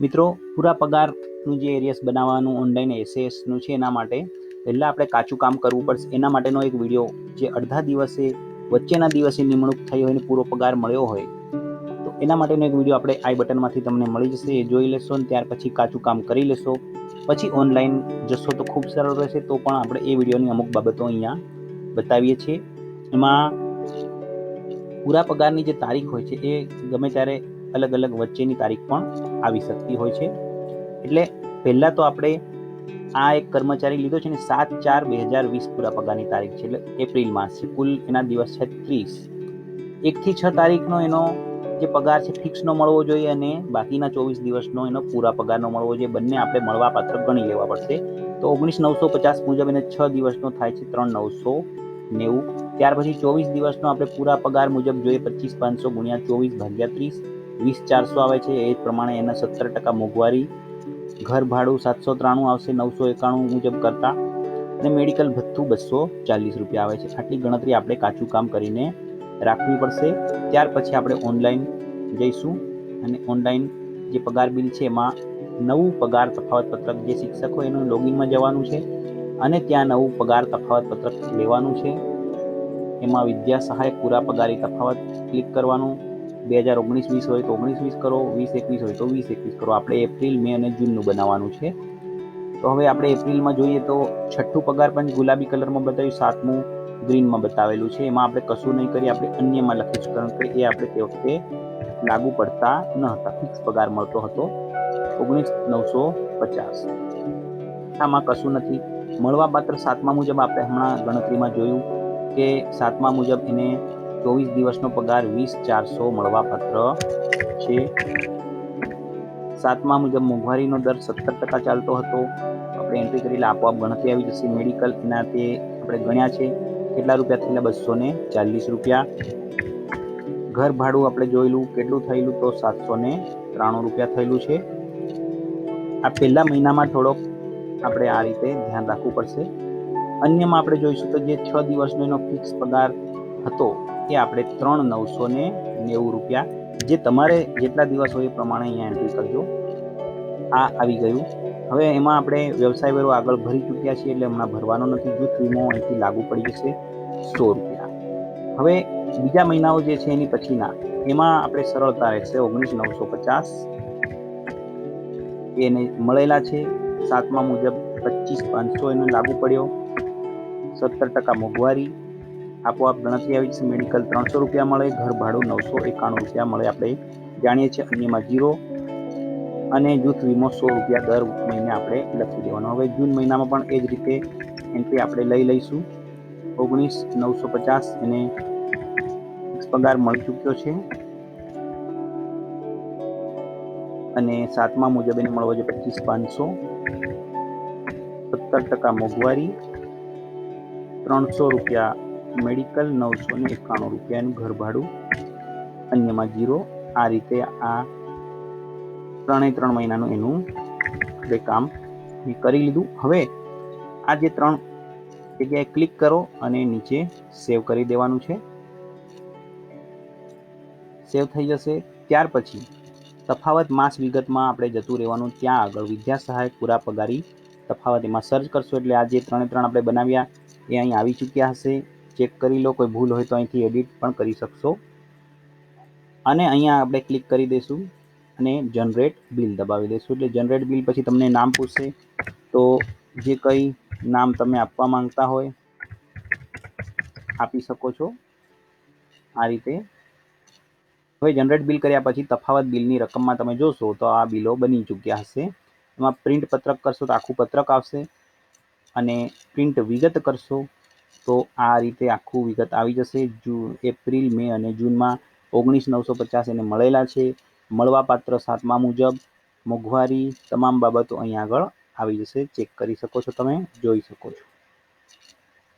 મિત્રો, પૂરા પગારનું જે એરિયસ બનાવવાનું ઓનલાઈન એસએસનું છે એના માટે, પહેલાં આપણે કાચું કામ કરવું પડશે. એના માટેનો એક વીડિયો જે અડધા દિવસે, વચ્ચેના દિવસે નિમણૂક થઈ હોય અને પૂરો પગાર મળ્યો હોય, તો એના માટેનો એક વીડિયો આપણે આઈ બટનમાંથી તમને મળી જશે. એ જોઈ લેશો અને ત્યાર પછી કાચું કામ કરી લેશો. પછી ઓનલાઈન જશો તો ખૂબ સરળ રહેશે. તો પણ આપણે એ વિડીયોની અમુક બાબતો અહીંયા બતાવીએ છીએ. એમાં પૂરા પગારની જે તારીખ હોય છે, એ ગમે ત્યારે અલગ અલગ વચ્ચેની તારીખ પણ આવી શકતી હોય છે. એટલે પહેલાં તો આપણે આ એક કર્મચારી લીધો છે ને સાત ચાર બે હજાર વીસ પૂરા પગારની તારીખ છે. એટલે એપ્રિલ માસ છે. કુલ એના દિવસ છે ત્રીસ. એકથી છ તારીખનો એનો જે પગાર છે ફિક્સનો મળવો જોઈએ અને બાકીના ચોવીસ દિવસનો એનો પૂરા પગારનો મળવો જોઈએ. બંને આપણે મળવા પાત્ર ગણી લેવા પડશે. તો ઓગણીસ નવસો પચાસ મુજબ એને છ દિવસનો થાય છે ત્રણ નવસો નેવું. ત્યાર પછી ચોવીસ દિવસનો આપણે પૂરા પગાર મુજબ જોઈએ પચીસ પાંચસો ગુણ્યા ચોવીસ ભાગ્યા ત્રીસ. વીસ ચારસો આવે છે, એ પ્રમાણે એના સત્તર ટકા મોંઘવારી. ઘર ભાડું સાતસો ત્રાણું આવશે, નવસો એકાણું મુજબ કરતાં. અને મેડિકલ ભથ્થું બસો ચાલીસ રૂપિયા આવે છે. આટલી ગણતરી આપણે કાચું કામ કરીને રાખવી પડશે. ત્યાર પછી આપણે ઓનલાઈન જઈશું. અને ઓનલાઈન જે પગાર બિલ છે, એમાં નવું પગાર તફાવત પત્રક જે શિક્ષક હોય એનું લોગિનમાં જવાનું છે. અને ત્યાં નવું પગાર તફાવત પત્રક લેવાનું છે. એમાં વિદ્યા સહાયક પૂરા પગારી તફાવત ક્લિક કરવાનું. બે હજાર ઓગણીસ વીસ હોય તો ઓગણીસ વીસ કરો, વીસ એકવીસ હોય તો વીસ એકવીસ કરો. આપણે એપ્રિલ, મે અને જૂનનું બનાવવાનું છે. તો હવે આપણે એપ્રિલમાં જોઈએ તો છઠ્ઠું પગાર પંચ ગુલાબી કલરમાં બતાવ્યું, સાતમું ગ્રીનમાં બતાવેલું છે. એમાં આપણે કશું નહીં કરીએ, આપણે અન્યમાં લખીશું કારણ કે એ આપણે તે વખતે લાગુ પડતા ન હતા. ફિક્સ પગાર મળતો હતો ઓગણીસ નવસો પચાસ. આમાં કશું નથી. મળવા પાત્ર સાતમા મુજબ આપણે હમણાં ગણતરીમાં જોયું કે સાતમા મુજબ એને ચોવીસ દિવસનો પગાર વીસ ચારસો મળવાપાત્ર છે. સાતમા મુજબ મોંઘવારીનો દર સત્તર ટકા ચાલતો હતો. આપણે એન્ટ્રી કરેલા આપોઆપ ગણતરી આવી જશે. મેડિકલ એના તે આપણે ગણ્યા છે. કેટલા રૂપિયા થયેલા? બસો ને ચાલીસ રૂપિયા. ઘર ભાડું આપણે જોયેલું કેટલું થયેલું તો સાતસો ને ત્રાણું રૂપિયા થયેલું છે. આ પહેલા મહિનામાં થોડોક આપણે આ રીતે ધ્યાન રાખવું પડશે. અન્યમાં આપણે જોઈશું તો જે છ દિવસનો એનો ફિક્સ પગાર હતો એ આપણે ત્રણ નવસો ને નેવું રૂપિયા જે તમારે જેટલા દિવસ હોય એ પ્રમાણે અહીંયા એન્ટ્રી કરજો. આ આવી ગયું. હવે એમાં આપણે વ્યવસાય વેરો આગળ ભરી ચૂક્યા છીએ એટલે હમણાં ભરવાનો નથી. જૂથ વીમો અહીંથી લાગુ પડી જશે સો રૂપિયા. હવે બીજા મહિનાઓ જે છે એની પછીના, એમાં આપણે સરળતા રહેશે ઓગણીસ નવસો પચાસ. એને મળેલા છે. સાતમા મુજબ પચીસ પાંચસો એને લાગુ પડ્યો. સત્તર ટકા મોંઘવારી. આપોઆપ ગણતરી આવી છે મેડિકલ ત્રણસો રૂપિયા મળે, ઘર ભાડું નવસો એકાણું રૂપિયા મળે. આપણે જાણીએ છીએ અન્યમાં જીરો અને જૂથ વીમો સો રૂપિયા દર મહિને આપણે લખી દેવાનો. હવે જૂન મહિનામાં પણ એ જ રીતે એન્ટ્રી આપણે લઈ લઈશું. ઓગણીસ, નવસો પચાસ એને પગાર મળી ચૂક્યો છે. અને સાતમા મુજબ એને મળવો છે પચીસ પાંચસો. સત્તર ટકા મોંઘવારી. ત્રણસો રૂપિયા મેડિકલ નવસો ને એકાણું રૂપિયાનું ઘર ભાડું. અન્યમાં જીરો. આ રીતે આ ત્રણે ત્રણ મહિનાનું એનું આપણે કામ કરી લીધું. હવે આ જે ત્રણ જગ્યાએ ક્લિક કરો અને નીચે સેવ કરી દેવાનું છે. સેવ થઈ જશે. ત્યાર પછી તફાવત માસ વિગતમાં આપણે જતું રહેવાનું. ત્યાં આગળ વિદ્યા સહાયક પૂરા પગારી તફાવત એમાં સર્ચ કરશો એટલે આ જે ત્રણે ત્રણ આપણે બનાવ્યા એ અહીં આવી ચૂક્યા હશે. ચેક કરી લો, કોઈ ભૂલ હોય તો અહીંથી એડિટ પણ કરી શકશો. અને અહીંયા આપણે ક્લિક કરી દઈશું અને જનરેટ બિલ દબાવી દઈશું. એટલે જનરેટ બિલ પછી તમને નામ પૂછશે. તો જે કંઈ નામ તમે આપવા માંગતા હોય, આપી શકો છો. આ રીતે. હવે જનરેટ બિલ કર્યા પછી તફાવત બિલની રકમમાં તમે જોશો તો આ બિલો બની ચૂક્યા હશે. એમાં પ્રિન્ટ પત્રક કરશો તો આખું પત્રક આવશે. અને પ્રિન્ટ વિગત કરશો તો આ રીતે આખું વિગત આવી જશે. જૂન એપ્રિલ, મે અને જૂનમાં ઓગણીસ, નવસો પચાસ એને મળેલા છે. મળવાપાત્ર સાતમા મુજબ મોંઘવારી તમામ બાબતો અહીં આગળ આવી જશે. ચેક કરી શકો છો તમે, જોઈ શકો છો.